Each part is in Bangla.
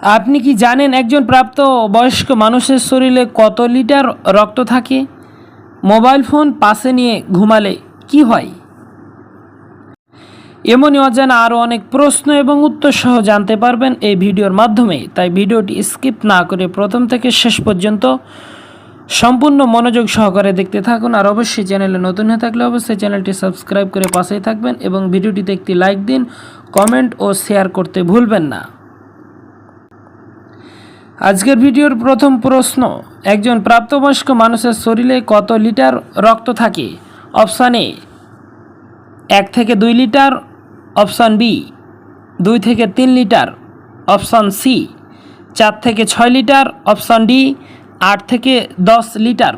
আপনি কি জানেন একজন প্রাপ্ত বয়স্ক মানুষের শরীরে কত লিটার রক্ত থাকে? মোবাইল ফোন পাশে নিয়ে ঘুমালে কি হয়? এমনই অজানা আরও অনেক প্রশ্ন এবং উত্তর সহ জানতে পারবেন এই ভিডিওর মাধ্যমে। তাই ভিডিওটি স্কিপ না করে প্রথম থেকে শেষ পর্যন্ত সম্পূর্ণ মনোযোগ সহকারে দেখতে থাকুন। আর অবশ্যই চ্যানেলে নতুন হয়ে থাকলে অবশ্যই চ্যানেলটি সাবস্ক্রাইব করে পাশেই থাকবেন এবং ভিডিওটিতে একটি লাইক দিন, কমেন্ট ও শেয়ার করতে ভুলবেন না। আজকের ভিডিওর প্রথম প্রশ্ন, একজন প্রাপ্তবয়স্ক মানুষের শরীরে কত লিটার রক্ত থাকে? অপশান এ, এক থেকে দুই লিটার। অপশান বি, দুই থেকে তিন লিটার। অপশান সি, চার থেকে ছয় লিটার। অপশান ডি, আট থেকে দশ লিটার।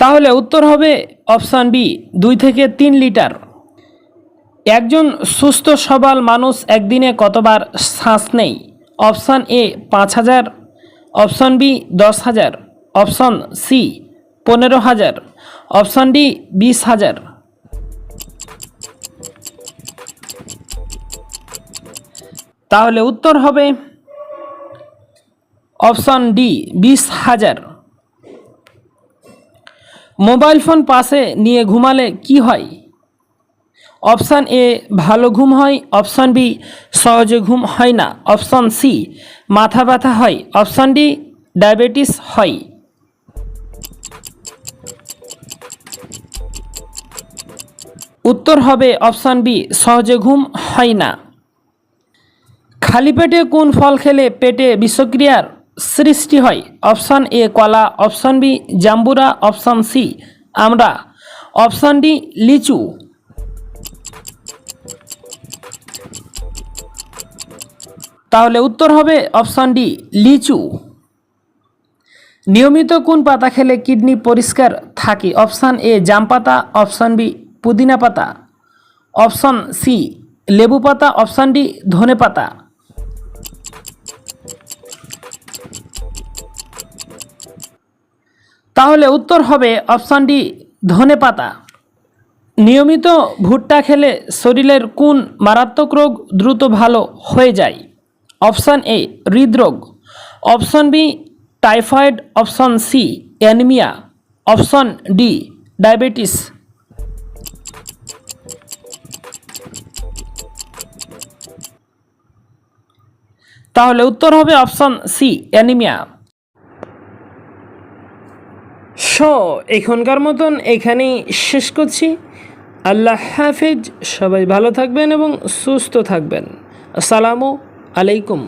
তাহলে উত্তর হবে অপশান বি, দুই থেকে তিন লিটার। একজন সুস্থ সবল মানুষ একদিনে কতবার শ্বাস নেই অপশান এ পাঁচ হাজার, অপশান বি দশ হাজার, অপশান সি পনেরো হাজার, অপশান ডি বিশ হাজার। তাহলে উত্তর হবে অপশান ডি বিশ হাজার। মোবাইল ফোন পাশে নিয়ে ঘুমালে কি হয়? অপশান এ ভালো ঘুম হয়, অপশান বি সহজে ঘুম হয় না, অপশান সি মাথা ব্যথা হয়, অপশান ডি ডায়াবেটিস হয়। উত্তর হবে অপশান বি সহজে ঘুম হয় না। খালি পেটে কোন ফল খেলে পেটে বিষক্রিয়ার সৃষ্টি হয়? অপশান এ কলা, অপশান বি জাম্বুরা, অপশান সি আমরা অপশান ডি লিচু। তাহলে উত্তর হবে অপশান ডি, লিচু। নিয়মিত কোন পাতা খেলে কিডনি পরিষ্কার থাকে? অপশান এ, জাম পাতা, অপশান বি, পুদিনা পাতা। অপশান সি, লেবু পাতা, অপশান ডি, ধনে পাতা। তাহলে উত্তর হবে অপশান ডি, ধনে পাতা। নিয়মিত ভুট্টা খেলে শরীরের কোন মারাত্মক রোগ দ্রুত ভালো হয়ে যায়? অপশান এ হৃদরোগ, option B typhoid, option C anaemia, option D diabetes. তাহলে উত্তর হবে অপশান সি, অ্যানিমিয়া। সো, এখনকার মতন এখানেই শেষ করছি। আল্লাহ হাফেজ, সবাই ভালো থাকবেন এবং সুস্থ থাকবেন। আসসালামু علیکم